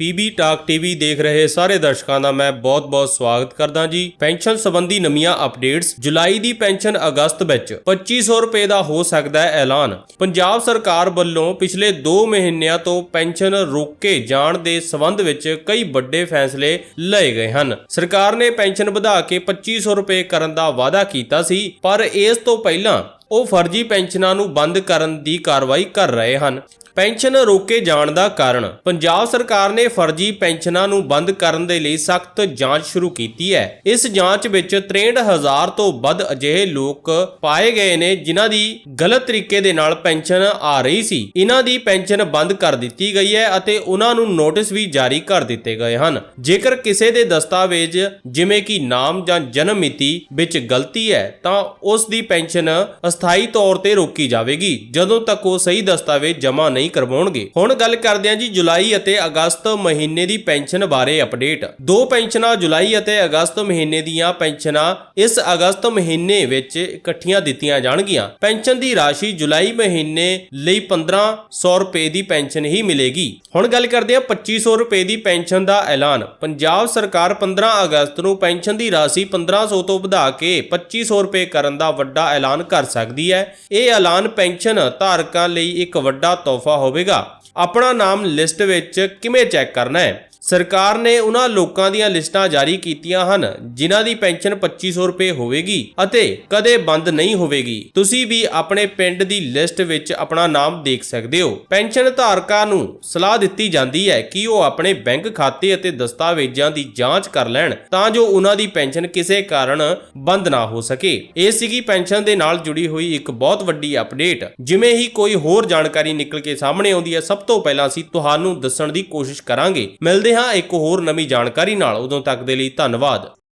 PB talk TV ਦੇਖ ਰਹੇ ਸਾਰੇ ਦਰਸ਼ਕਾਂ ਦਾ ਮੈਂ ਬਹੁਤ-ਬਹੁਤ ਸਵਾਗਤ ਕਰਦਾ ਜੀ। ਪੈਨਸ਼ਨ ਸੰਬੰਧੀ ਨਵੀਆਂ ਅਪਡੇਟਸ। ਜੁਲਾਈ ਦੀ ਪੈਨਸ਼ਨ ਅਗਸਤ ਵਿੱਚ 2500 ਰੁਪਏ ਦਾ ਹੋ ਸਕਦਾ ਹੈ ਐਲਾਨ। ਪੰਜਾਬ ਸਰਕਾਰ ਵੱਲੋਂ ਪਿਛਲੇ 2 ਮਹੀਨਿਆਂ ਤੋਂ ਪੈਨਸ਼ਨ ਰੋਕੇ ਜਾਣ ਦੇ ਸਬੰਧ ਵਿੱਚ ਕਈ ਵੱਡੇ ਫੈਸਲੇ ਲਏ ਗਏ ਹਨ। ਸਰਕਾਰ ਨੇ ਪੈਨਸ਼ਨ ਵਧਾ ਕੇ 2500 ਰੁਪਏ ਕਰਨ ਦਾ ਵਾਅਦਾ ਕੀਤਾ ਸੀ, ਪਰ ਇਸ ਤੋਂ ਪਹਿਲਾਂ ਉਹ ਫਰਜ਼ੀ ਪੈਨਸ਼ਨਾਂ ਨੂੰ ਬੰਦ ਕਰਨ ਦੀ ਕਾਰਵਾਈ ਕਰ ਰਹੇ ਹਨ। ਪੈਨਸ਼ਨ ਰੋਕੇ ਜਾਣ ਦਾ ਕਾਰਨ। ਪੰਜਾਬ ਸਰਕਾਰ ਨੇ ਫਰਜ਼ੀ ਪੈਨਸ਼ਨਾਂ ਨੂੰ ਬੰਦ ਕਰਨ ਦੇ ਲਈ ਸਖਤ ਜਾਂਚ ਸ਼ੁਰੂ ਕੀਤੀ ਹੈ। ਇਸ ਜਾਂਚ ਵਿੱਚ 63000 ਤੋਂ ਵੱਧ ਅਜਿਹੇ ਲੋਕ ਪਾਏ ਗਏ ਨੇ, ਜਿਨ੍ਹਾਂ ਦੀ ਗਲਤ ਤਰੀਕੇ ਦੇ ਨਾਲ ਪੈਨਸ਼ਨ ਆ ਰਹੀ ਸੀ। ਇਹਨਾਂ ਦੀ ਪੈਨਸ਼ਨ ਬੰਦ ਕਰ ਦਿੱਤੀ ਗਈ ਹੈ ਅਤੇ ਉਹਨਾਂ ਨੂੰ ਨੋਟਿਸ ਵੀ ਜਾਰੀ ਕਰ ਦਿੱਤੇ ਗਏ ਹਨ। ਜੇਕਰ ਕਿਸੇ ਦੇ ਦਸਤਾਵੇਜ਼ ਜਿਵੇਂ ਕਿ ਨਾਮ ਜਾਂ ਜਨਮ ਮਿਤੀ ਵਿੱਚ ਗਲਤੀ ਹੈ, ਤਾਂ ਉਸ ਦੀ ਪੈਨਸ਼ਨ ਅਸਥਾਈ ਤੌਰ ਤੇ ਰੋਕੀ ਜਾਵੇਗੀ, ਜਦੋਂ ਤੱਕ ਉਹ ਸਹੀ ਦਸਤਾਵੇਜ਼ ਜਮ੍ਹਾਂ ਨਹੀਂ ਕਰਵਾਉਣਗੇ। ਹੁਣ ਗੱਲ ਕਰਦੇ ਹਾਂ ਜੀ ਜੁਲਾਈ ਅਤੇ ਅਗਸਤ ਮਹੀਨੇ ਦੀ ਪੈਨਸ਼ਨ ਬਾਰੇ ਅਪਡੇਟ। ਦੋ ਪੈਨਸ਼ਨਾਂ ਜੁਲਾਈ ਅਤੇ ਅਗਸਤ ਮਹੀਨੇ ਦੀਆਂ ਪੈਨਸ਼ਨਾਂ ਇਸ ਅਗਸਤ ਮਹੀਨੇ ਵਿੱਚ ਇਕੱਠੀਆਂ ਦਿੱਤੀਆਂ ਜਾਣਗੀਆਂ। ਪੈਨਸ਼ਨ ਦੀ ਰਾਸ਼ੀ ਜੁਲਾਈ ਮਹੀਨੇ ਲਈ 1500 ਰੁਪਏ ਦੀ ਪੈਨਸ਼ਨ ਹੀ ਮਿਲੇਗੀ। ਹੁਣ ਗੱਲ ਕਰਦੇ ਹਾਂ 2500 ਰੁਪਏ ਦੀ ਪੈਨਸ਼ਨ ਦਾ ਐਲਾਨ। ਪੰਜਾਬ ਸਰਕਾਰ 15 ਅਗਸਤ ਨੂੰ ਪੈਨਸ਼ਨ ਦੀ ਰਾਸ਼ੀ 1500 ਤੋਂ ਵਧਾ ਕੇ 2500 ਰੁਪਏ ਕਰਨ ਦਾ ਵੱਡਾ ਐਲਾਨ ਕਰ ਸਕਦੀ ਹੈ। ਇਹ ਐਲਾਨ ਪੈਨਸ਼ਨ ਧਾਰਕਾਂ ਲਈ ਇੱਕ ਵੱਡਾ ਤੋਹਫਾ ਹੋਵੇਗਾ। ਆਪਣਾ ਨਾਮ ਲਿਸਟ ਵਿੱਚ ਕਿਵੇਂ ਚੈੱਕ ਕਰਨਾ ਹੈ? ਸਰਕਾਰ ਨੇ ਉਹਨਾਂ ਲੋਕਾਂ ਦੀਆਂ ਲਿਸਟਾਂ ਜਾਰੀ ਕੀਤੀਆਂ ਹਨ, ਜਿਨ੍ਹਾਂ ਦੀ ਪੈਨਸ਼ਨ 2500 ਰੁਪਏ ਹੋਵੇਗੀ ਅਤੇ ਕਦੇ ਬੰਦ ਨਹੀਂ ਹੋਵੇਗੀ। ਤੁਸੀਂ ਵੀ ਆਪਣੇ ਪਿੰਡ ਦੀ ਲਿਸਟ ਵਿੱਚ ਆਪਣਾ ਨਾਮ ਦੇਖ ਸਕਦੇ ਹੋ। ਪੈਨਸ਼ਨ ਧਾਰਕਾਂ ਨੂੰ ਸਲਾਹ ਦਿੱਤੀ ਜਾਂਦੀ ਹੈ ਕਿ ਉਹ ਆਪਣੇ ਬੈਂਕ ਖਾਤੇ ਅਤੇ ਦਸਤਾਵੇਜ਼ਾਂ ਦੀ ਜਾਂਚ ਕਰ ਲੈਣ, ਤਾਂ ਜੋ ਉਹਨਾਂ ਦੀ ਪੈਨਸ਼ਨ ਕਿਸੇ ਕਾਰਨ ਬੰਦ ਨਾ ਹੋ ਸਕੇ। ਇਹ ਸੀਗੀ ਪੈਨਸ਼ਨ ਦੇ ਨਾਲ ਜੁੜੀ ਹੋਈ ਇੱਕ ਬਹੁਤ ਵੱਡੀ ਅਪਡੇਟ। ਜਿਵੇਂ ਹੀ ਕੋਈ ਹੋਰ ਜਾਣਕਾਰੀ ਨਿਕਲ ਕੇ ਸਾਹਮਣੇ ਆਉਂਦੀ ਹੈ, ਸਭ ਤੋਂ ਪਹਿਲਾਂ ਅਸੀਂ ਤੁਹਾਨੂੰ ਦੱਸਣ ਦੀ ਕੋਸ਼ਿਸ਼ ਕਰਾਂਗੇ। ਮਿਲਦੇ ਹਾਂ ਹਾਂ ਇੱਕ ਹੋਰ ਨਵੀਂ ਜਾਣਕਾਰੀ ਨਾਲ ਉਦੋਂ ਤੱਕ ਦੇ ਲਈ ਧੰਨਵਾਦ।